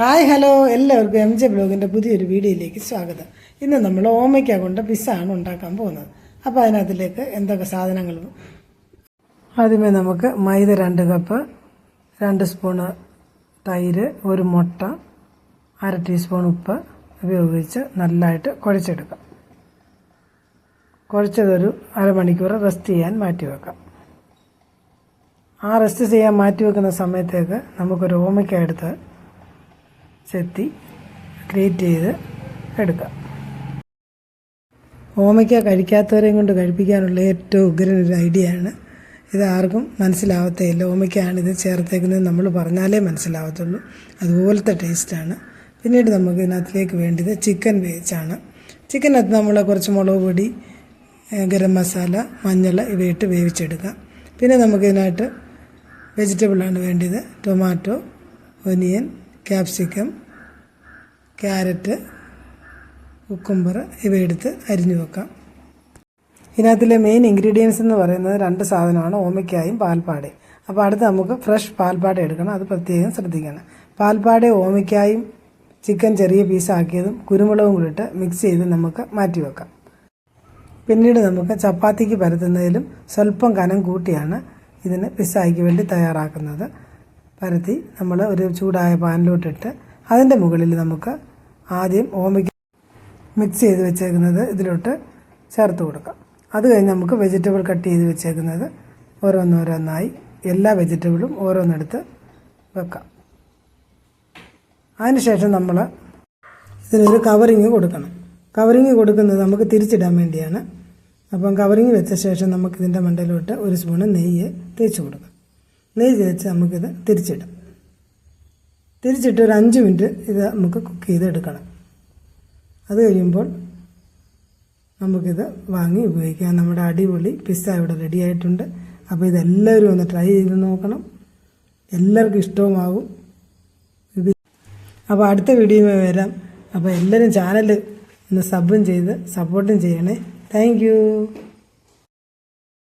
Hi hello. എല്ലാവർക്കും M J ബ്ലോഗിന്റെ പുതിയൊരു വീഡിയോയിലേക്ക് സ്വാഗതം. ഇന്ന് നമ്മൾ ഓമയ്ക്ക കൊണ്ട് പിസ്സാണ് ഉണ്ടാക്കാൻ പോകുന്നത്. അപ്പോൾ അതിനകത്തിലേക്ക് എന്തൊക്കെ സാധനങ്ങൾ? ആദ്യമേ നമുക്ക് മൈദ രണ്ട് കപ്പ് രണ്ട് സ്പൂണ് തൈര് ഒരു മുട്ട അര ടീസ്പൂൺ ഉപ്പ് ഉപയോഗിച്ച് നല്ലതായിട്ട് കുഴച്ചെടുക്കാം. കുഴച്ചതൊരു അരമണിക്കൂർ റെസ്റ്റ് ചെയ്യാൻ മാറ്റി വെക്കാം. ആ റെസ്റ്റ് ചെയ്യാൻ മാറ്റി വെക്കുന്ന സമയത്തേക്ക് നമുക്കൊരു ഓമയ്ക്ക എടുത്ത് ചെത്തി ഗ്രേറ്റ് ചെയ്ത് എടുക്കാം. ഓമയ്ക്ക കഴിക്കാത്തവരെയും കൊണ്ട് കഴിപ്പിക്കാനുള്ള ഏറ്റവും ഉഗ്രൻ ഒരു ഐഡിയ ആണ് ഇത് ആർക്കും മനസ്സിലാവത്തേയില്ല. ഓമയ്ക്കാണ് ഇത് ചേർത്തേക്കുന്നത്. നമ്മൾ പറഞ്ഞാലേ മനസ്സിലാവത്തുള്ളൂ. അതുപോലത്തെ ടേസ്റ്റാണ്. പിന്നീട് നമുക്ക് ഇതിനകത്തിലേക്ക് വേണ്ടത് ചിക്കൻ വേവിച്ചാണ്. ചിക്കനകത്ത് നമ്മൾ കുറച്ച് മുളക് പൊടി ഗരം മസാല മഞ്ഞൾ ഇവയിട്ട് വേവിച്ചെടുക്കാം. പിന്നെ നമുക്കിതിനായിട്ട് വെജിറ്റബിളാണ് വേണ്ടത്. Tomato onion capsicum carrot cucumber ഇവയെടുത്ത് അരിഞ്ഞു വെക്കാം. ഇതിനകത്തിലെ മെയിൻ ഇൻഗ്രീഡിയൻസ് എന്ന് പറയുന്നത് രണ്ട് സാധനമാണ് ഓമയ്ക്കായും പാൽപ്പാടയും. അപ്പോൾ അടുത്ത് നമുക്ക് ഫ്രഷ് പാൽപ്പാട എടുക്കണം അത് പ്രത്യേകം ശ്രദ്ധിക്കണം. പാൽപ്പാട ഓമയ്ക്കായും ചിക്കൻ ചെറിയ പീസാക്കിയതും കുരുമുളകും കൂടി ഇട്ട് മിക്സ് ചെയ്ത് നമുക്ക് മാറ്റി വെക്കാം. പിന്നീട് നമുക്ക് ചപ്പാത്തിക്ക് പരത്തുന്നതിലും സ്വല്പം കനം കൂട്ടിയാണ് ഇതിന് പിസ്സായ്ക്ക് വേണ്ടി തയ്യാറാക്കുന്നത്. പരത്തി നമ്മൾ ഒരു ചൂടായ പാനിലോട്ടിട്ട് അതിന്റെ മുകളിൽ നമുക്ക് ആദ്യം ഓമയ്ക്ക് മിക്സ് ചെയ്ത് വെച്ചേക്കുന്നത് ഇതിലോട്ട് ചേർത്ത് കൊടുക്കാം. അത് കഴിഞ്ഞ് നമുക്ക് വെജിറ്റബിൾ കട്ട് ചെയ്ത് വെച്ചേക്കുന്നത് ഓരോന്നോരോന്നായി എല്ലാ വെജിറ്റബിളും ഓരോന്നെടുത്ത് വെക്കാം. അതിനുശേഷം നമ്മൾ ഇതിനൊരു കവറിങ് കൊടുക്കണം. കവറിങ് കൊടുക്കുന്നത് നമുക്ക് തിരിച്ചിടാൻ വേണ്ടിയാണ്. അപ്പം കവറിങ് വെച്ച ശേഷം നമുക്കിതിന്റെ മണ്ടയിലോട്ട് ഒരു സ്പൂണ് നെയ്യ് തേച്ച് കൊടുക്കാം. നെയ്യ് വെച്ച് നമുക്കിത് തിരിച്ചിടാം. തിരിച്ചിട്ട് ഒരു അഞ്ച് മിനിറ്റ് ഇത് നമുക്ക് കുക്ക് ചെയ്തെടുക്കണം. അത് കഴിയുമ്പോൾ നമുക്കിത് വാങ്ങി ഉപയോഗിക്കാം. നമ്മുടെ അടിപൊളി പിസ്സ ഇവിടെ റെഡി ആയിട്ടുണ്ട്. അപ്പോൾ ഇതെല്ലാവരും ഒന്ന് ട്രൈ ചെയ്ത് നോക്കണം. എല്ലാവർക്കും ഇഷ്ടവുമാകും അപ്പോൾ അടുത്ത വീഡിയോയുമായി വരാം. അപ്പോൾ എല്ലാവരും ചാനൽ ഒന്ന് സബും ചെയ്ത് സപ്പോർട്ടും ചെയ്യണേ. താങ്ക്